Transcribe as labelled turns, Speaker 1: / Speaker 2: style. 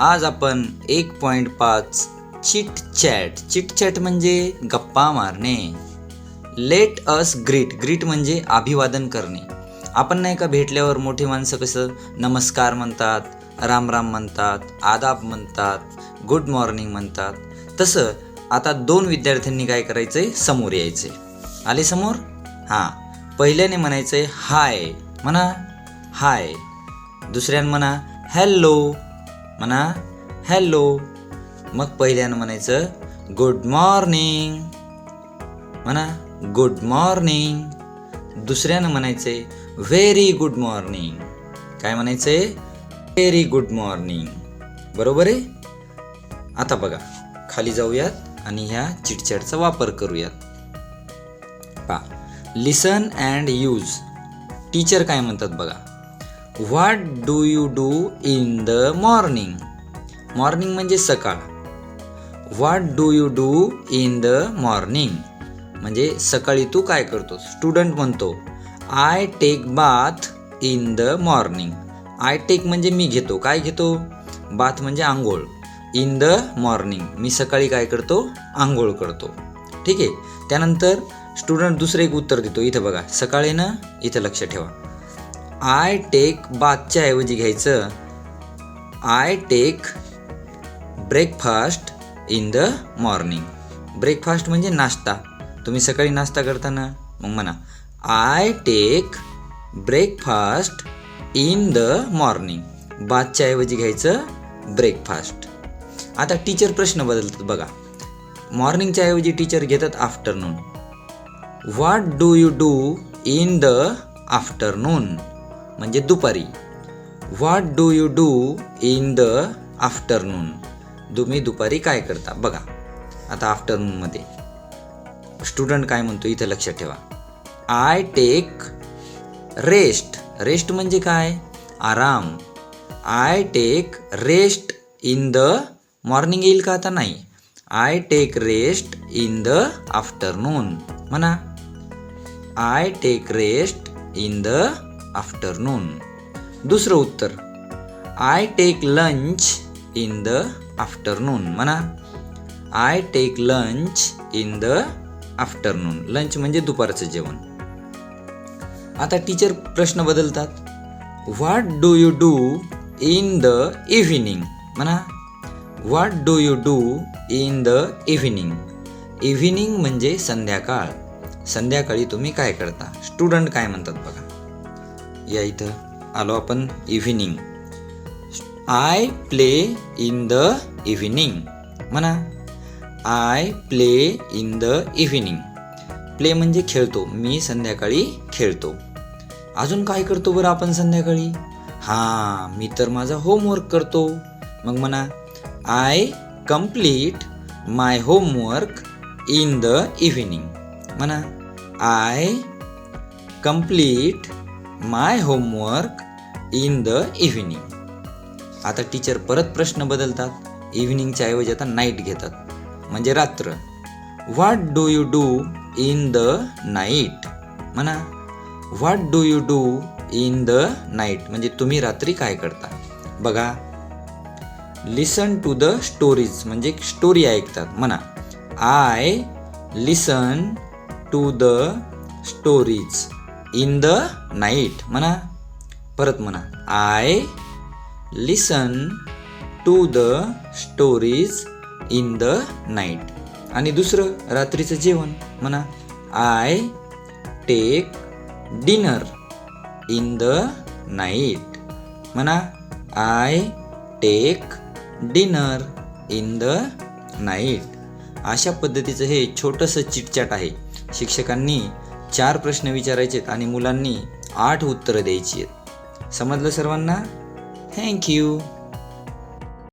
Speaker 1: आज आपण एक पॉईंट पाच चिट चॅट चिट चॅट म्हणजे गप्पा मारणे. लेट अस ग्रीट ग्रीट म्हणजे अभिवादन करणे. आपण नाही का भेटल्यावर मोठी माणसं कसं नमस्कार म्हणतात राम राम म्हणतात आदाब म्हणतात गुड मॉर्निंग म्हणतात. तसं आता दोन विद्यार्थ्यांनी काय करायचं आहे समोर यायचे आले समोर? हां. पहिल्याने म्हणायचं आहे हाय. म्हणा हाय. दुसऱ्यानं म्हणा हॅलो. म्हणा हॅलो. मग पहिल्यानं म्हणायचं गुड मॉर्निंग. म्हणा गुड मॉर्निंग. दुसऱ्यानं म्हणायचंय व्हेरी गुड मॉर्निंग. काय म्हणायचंय व्हेरी गुड मॉर्निंग. बरोबर आहे? आता बघा खाली जाऊयात आणि ह्या चिटचॅटचा वापर करूयात. पा लिसन अँड यूज. टीचर काय म्हणतात बघा? What do you do in the morning morning म्हणजे सकाळ. What do you do in the morning म्हणजे सकाळी तू काय करतो स्टुडंट म्हणतो. I take bath in the morning I take म्हणजे मी घेतो. काय घेतो? बाथ म्हणजे आंघोळ. इन द मॉर्निंग मी सकाळी काय करतो? आंघोळ करतो. ठीक आहे? त्यानंतर स्टुडंट दुसरं एक उत्तर देतो. इथं बघा. सकाळी ना इथं लक्ष ठेवा. आय टेक बाथच्या ऐवजी घ्यायचं. I take breakfast in the morning. Breakfast म्हणजे नाश्ता. तुम्ही सकाळी नाश्ता करताना मग म्हणा. I take breakfast in the morning. बाथच्या ऐवजी घ्यायचं ब्रेकफास्ट. आता टीचर प्रश्न बदलतात बघा. मॉर्निंगच्या ऐवजी टीचर घेतात afternoon. What do you do in the afternoon म्हणजे दुपारी. What do you do in the afternoon तुम्ही दुपारी काय करता? बघा. आता आफ्टरनूनमध्ये स्टुडंट काय म्हणतो? इथं लक्षात ठेवा. आय टेक रेस्ट रेस्ट म्हणजे काय? आराम. I take rest in the morning येईल का आता? नाही. I take rest in the afternoon म्हणा. I take rest in the afternoon दुसरं उत्तर. I take lunch in the afternoon म्हणा. I take lunch in the afternoon lunch म्हणजे दुपारचं जेवण. आता टीचर प्रश्न बदलतात. What do you do in the evening म्हणा. What do you do in the evening evening म्हणजे संध्याकाळ. संध्याकाळी तुम्ही काय करता? स्टुडंट काय म्हणतात बघा. या इथं आलो आपण evening I play in the evening म्हणा. I play in the evening play म्हणजे खेळतो. मी संध्याकाळी खेळतो. अजून काय करतो बरं आपण संध्याकाळी? हां मी तर माझा होमवर्क करतो. मग म्हणा. I complete my homework in the evening म्हणा. I complete my homework in the evening आता टीचर परत प्रश्न बदलतात. इव्हिनिंगच्या ऐवजी आता नाईट घेतात. म्हणजे रात्र. What do you do in the night म्हणा. What do you do in the night म्हणजे तुम्ही रात्री काय करता? बघा. लिसन टू द स्टोरीज म्हणजे स्टोरी ऐकतात. म्हणा. I listen to the stories in the night म्हणा परत म्हणा I listen to the stories in the night आणि दुसरं रात्रीचं जेवण म्हणा I take dinner in the night म्हणा I take dinner in the night अशा पद्धतीचं हे छोटंसं चिटचाट आहे. शिक्षकांनी चार प्रश्न विचारायचे आहेत आणि मुलांनी आठ उत्तरं द्यायची आहेत. समजलं सर्वांना? थँक्यू